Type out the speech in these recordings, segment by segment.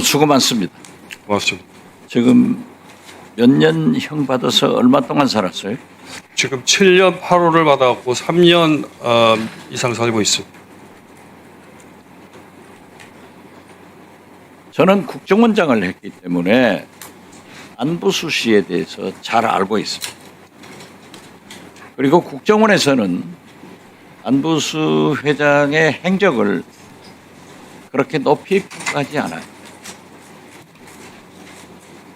수고 많습니다. 고맙습니다. 지금 몇 년 형 받아서 얼마 동안 살았어요? 지금 7년 8월을 받았고 3년 어, 이상 살고 있습니다. 저는 국정원장을 했기 때문에 안부수 씨에 대해서 잘 알고 있습니다. 그리고 국정원에서는 안부수 회장의 행적을 그렇게 높이 평가하지 않아요.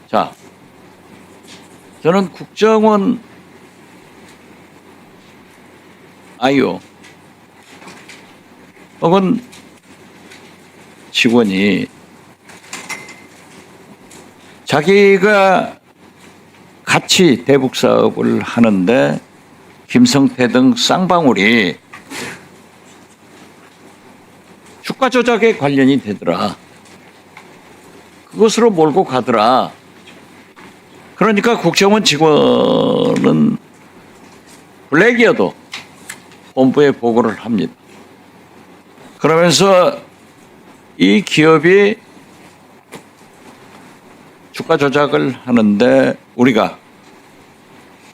자, 저는 국정원 아이오 혹은 직원이 자기가 같이 대북 사업을 하는데 김성태 등 쌍방울이 주가 조작에 관련이 되더라. 그것으로 몰고 가더라. 그러니까 국정원 직원은 블랙이어도 본부에 보고를 합니다. 그러면서 이 기업이 주가 조작을 하는데 우리가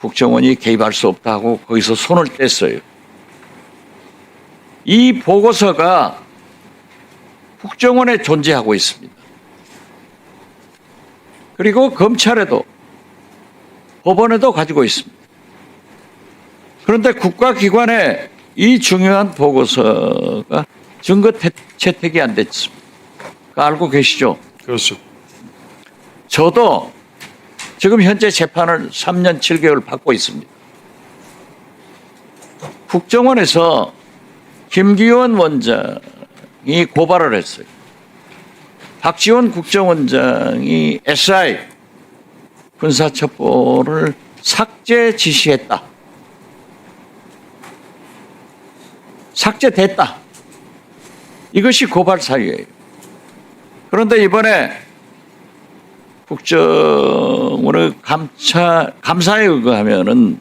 국정원이 개입할 수 없다고 거기서 손을 뗐어요. 이 보고서가 국정원에 존재하고 있습니다. 그리고 검찰에도 법원에도 가지고 있습니다. 그런데 국가기관에 이 중요한 보고서가 증거 태- 채택이 안 됐습니다. 알고 계시죠? 그렇습니다. 저도 지금 현재 재판을 3년 7개월 받고 있습니다. 국정원에서 김기현 원장이 고발을 했어요. 박지원 국정원장이 SI 군사첩보를 삭제 지시했다. 삭제됐다. 이것이 고발 사유예요. 그런데 이번에 국정원의 감차 감사에 의거하면은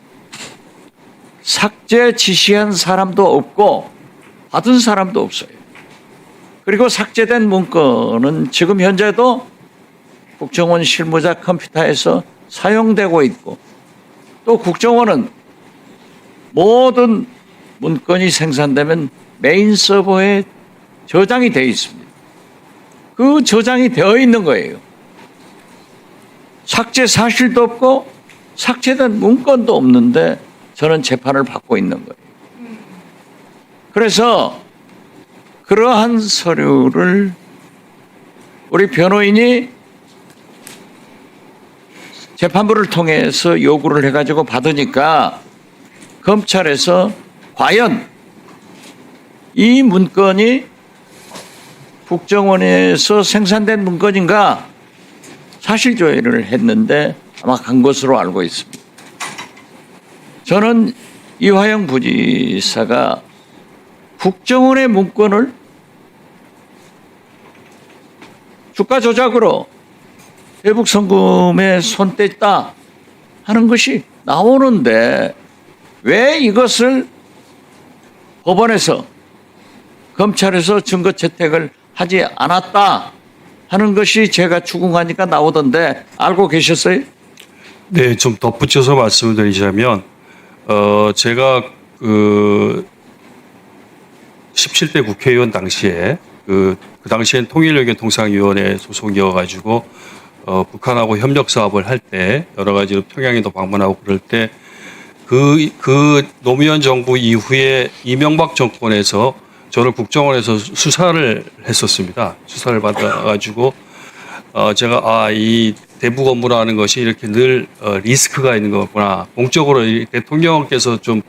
삭제 지시한 사람도 없고 받은 사람도 없어요. 그리고 삭제된 문건은 지금 현재도 국정원 실무자 컴퓨터에서 사용되고 있고 또 국정원은 모든 문건이 생산되면 메인 서버에 저장이 되어 있습니다. 그 저장이 되어 있는 거예요. 삭제 사실도 없고 삭제된 문건도 없는데 저는 재판을 받고 있는 거예요. 그래서 그러한 서류를 우리 변호인이 재판부를 통해서 요구를 해가지고 받으니까 검찰에서 과연 이 문건이 국정원에서 생산된 문건인가 사실 조회를 했는데 아마 간 것으로 알고 있습니다. 저는 이화영 부지사가 국정원의 문건을 주가 조작으로 대북 성금에 손 뗐다 하는 것이 나오는데 왜 이것을 법원에서 검찰에서 증거 채택을 하지 않았다 하는 것이 제가 추궁하니까 나오던데 알고 계셨어요? 네, 좀 덧붙여서 말씀을 드리자면 어 제가 그 17대 국회의원 당시에 그, 그 당시엔 통일의견 통상위원회 소속이어 가지고 어 북한하고 협력 사업을 할 때 여러 가지로 평양에도 방문하고 그럴 때 그, 그 노무현 정부 이후에 이명박 정권에서 저를 국정원에서 수사를 했었습니다. 수사를 받아가지고, 어, 제가, 아, 이 대북 업무라는 것이 이렇게 늘 어, 리스크가 있는 거구나. 공적으로 이 대통령께서 좀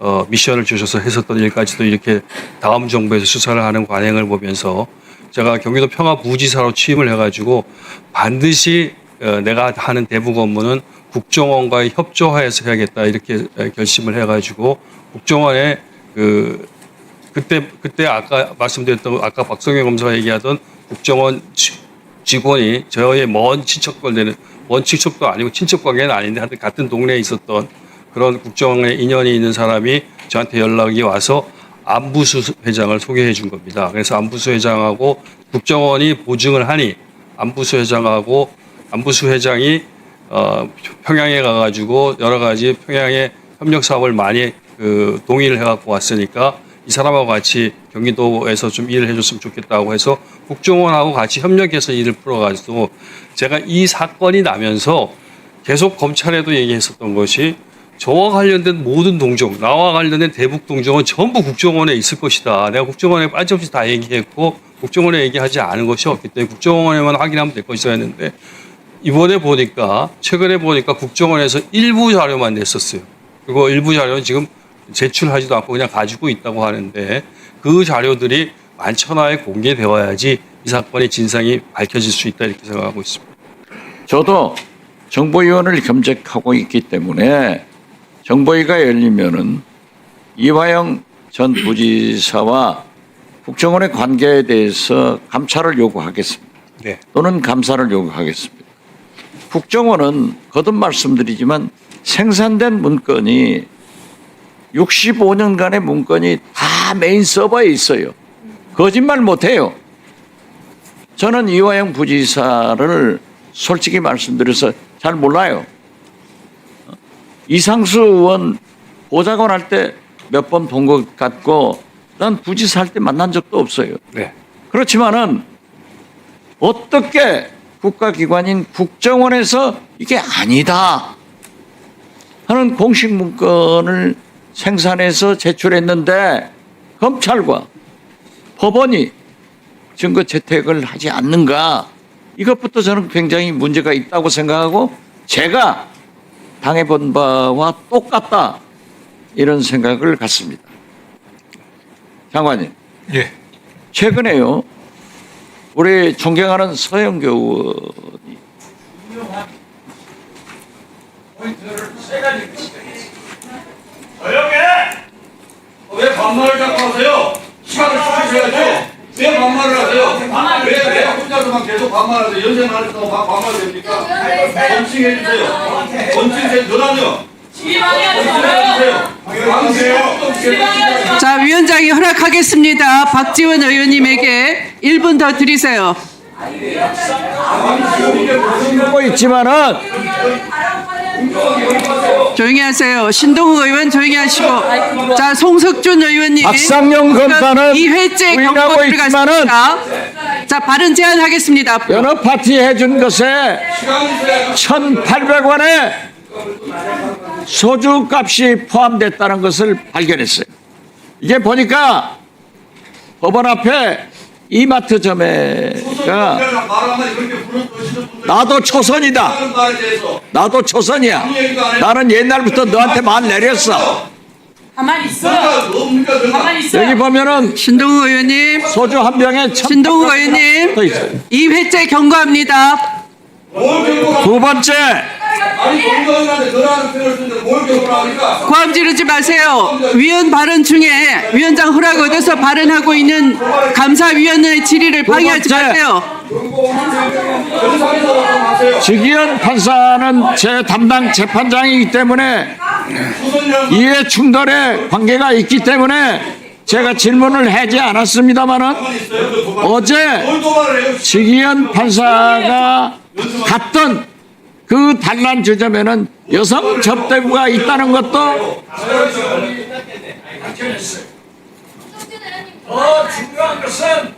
어, 미션을 주셔서 했었던 일까지도 이렇게 다음 정부에서 수사를 하는 관행을 보면서 제가 경기도 평화부지사로 취임을 해가지고 반드시 어, 내가 하는 대북 업무는 국정원과의 협조하에서 해야겠다 이렇게 에, 결심을 해가지고 국정원에 그 그때 그때 아까 말씀드렸던 아까 박성현 검사가 얘기하던 국정원 지- 직원이 저의 먼 친척들 되는 먼 친척도 아니고 친척 관계는 아닌데 하여튼 같은 동네에 있었던 그런 국정원에 인연이 있는 사람이 저한테 연락이 와서 안부수 회장을 소개해 준 겁니다. 그래서 안부수 회장하고 국정원이 보증을 하니 안부수 회장하고 안부수 회장이 어, 평양에 가가지고 여러 가지 평양에 협력 사업을 많이 그 동의를 해갖고 왔으니까 이 사람하고 같이 경기도에서 좀 일을 해줬으면 좋겠다고 해서 국정원하고 같이 협력해서 일을 풀어가지고 제가 이 사건이 나면서 계속 검찰에도 얘기했었던 것이 저와 관련된 모든 동정, 나와 관련된 대북 동정은 전부 국정원에 있을 것이다. 내가 국정원에 빠짐없이 다 얘기했고 국정원에 얘기하지 않은 것이 없기 때문에 국정원에만 확인하면 될 것이다 했는데 이번에 보니까 최근에 보니까 국정원에서 일부 자료만 냈었어요. 그리고 일부 자료는 지금 제출하지도 않고 그냥 가지고 있다고 하는데 그 자료들이 만천하에 공개되어야지 이 사건의 진상이 밝혀질 수 있다 이렇게 생각하고 있습니다. 저도 정보위원을 겸직하고 있기 때문에 정보위가 열리면은 이화영 전 부지사와 국정원의 관계에 대해서 감찰을 요구하겠습니다. 네. 또는 감사를 요구하겠습니다. 국정원은 거듭 말씀드리지만 생산된 문건이 65년간의 문건이 다 메인 서버에 있어요. 거짓말 못해요. 저는 이화영 부지사를 솔직히 말씀드려서 잘 몰라요. 이상수 의원 보좌관 할때 몇 번 본 것 같고 난 부지사 할 때 만난 적도 없어요. 네. 그렇지만은 어떻게 국가기관인 국정원에서 이게 아니다 하는 공식 문건을 생산해서 제출했는데 검찰과 법원이 증거 채택을 하지 않는가 이것부터 저는 굉장히 문제가 있다고 생각하고 제가 당해본 바와 똑같다 이런 생각을 갖습니다. 장관님. 예. 최근에요, 우리 존경하는 서영교 의원이 조용해! 왜 반말을 자꾸 하세요? 시간을 주셔야죠. 왜 반말을 하세요? 혼자서만 계속 반말하세요? 연생 안 했다고 반- 반말 됩니까? 원칭해 주세요. 원칭해 전화요. 실망하지 말아요. 방세요. 실망하지 마. 자, 위원장이 허락하겠습니다. 박지원 의원님에게 1분 더 드리세요. 하고 있지만은 조용히 하세요. 신동욱 의원 조용히 하시고. 자, 송석준 의원님. 박상용 검사는 2회째 경고 부인하고 들어갔습니다. 자, 발언 제한하겠습니다. 여러 파티 해준 것에 1,800원의 소주 값이 포함됐다는 것을 발견했어요. 이게 보니까 법원 앞에 분들 나도 초선이다. 나도 초선이야. 나는 옛날부터 너한테 말 내렸어. 가만히 있어. 뭐가 뭡니까 그거? 가만히 있어. 여기 보면은 신동욱 의원님. 소주 한 병에 신동욱 의원님. 더 있어요. 2회째 경고합니다. 두 번째 아니 공정한테 전화하는 편을 쓰는데 뭘 경고를 합니까? 고함 지르지 마세요. 위원 발언 중에 위원장 허락 얻어서 발언하고 있는 감사위원회 질의를 방해하지 번째. 마세요. 정상에서 하세요. 지기현 판사는 제 담당 재판장이기 때문에 이해 충돌의 관계가 있기 때문에 제가 질문을 하지 않았습니다만은. 어제? 지기현 판사가 갔던 그 단란 지점에는 여성 접대부가 있다는 것도 더 중요한 것은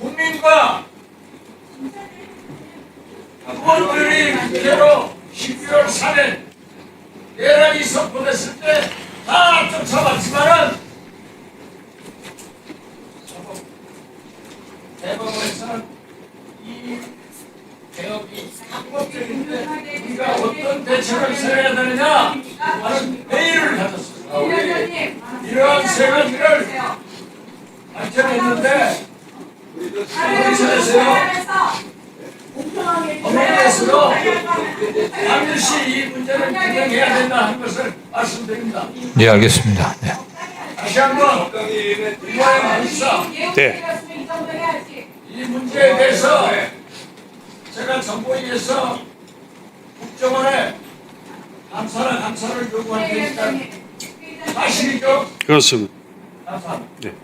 국민과 의원들이 국회로 12월 3일 내란이 선포됐을 때 다 쫓아왔지만은 대법원에서는 이 개혁이 합법적인데 우리가 어떤 대책을 세워야 되느냐 하는 회의를 가졌습니다. 우리 이러한 세 가지를 밝혀냈는데 우리에서요 법원에서도 반드시 이 문제를 규명해야 된다 하는 것을 말씀드립니다. 네, 알겠습니다. 네. 다시 한번 이화영 부사 네. 이 문제에 대해서 제가 정보위에서 국정원에 감사나 감사를 요구할 테니까 사실이죠? 그렇습니다. 감사합니다. 네.